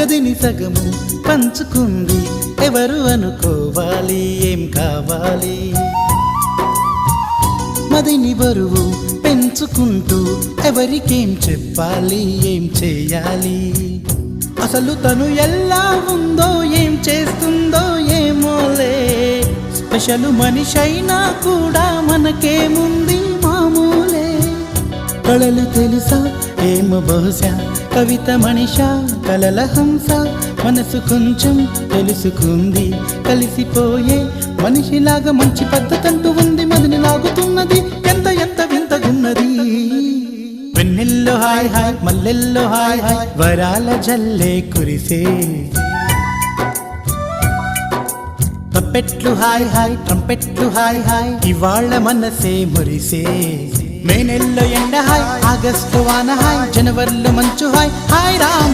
గదిని సగము పంచుకుంది. ఎవరు అనుకోవాలి? ఏం కావాలి? మదిని బరువు పెంచుకుంటూ ఎవరికేం చెప్పాలి? ఏం చేయాలి? అసలు తను ఎలా ఉందో ఏం చేస్తుందో ఏమోలే స్పెషల్ మనిషైనా కూడా మనకేముంది మామూలే. కళలు తెలుసా? ఏమో బహుశా కవిత మనిష కలల హంస మనసు కొంచెం తెలుసుకుంది కలిసిపోయే మనిషిలాగా మంచి పద్ధతంటూ ఉంది మదిని లాగుతున్నది. ఎంత ఎంత వింతగున్నది. వెన్నెల్లో హాయ్ హాయ్ మల్లెల్లో హాయ్ హాయ్ వరాల జల్లే కురిసే. ట్రంపెట్లు హాయ్ హాయ్ ట్రంపెట్లు హాయ్ హాయ్ ఇవాళ్ళ మనసే మురిసే. మే నెలలో ఎండ హాయ్ ఆగస్టు వాన హాయ్ జనవరిలో మంచు హాయ్ హాయ్ రామ్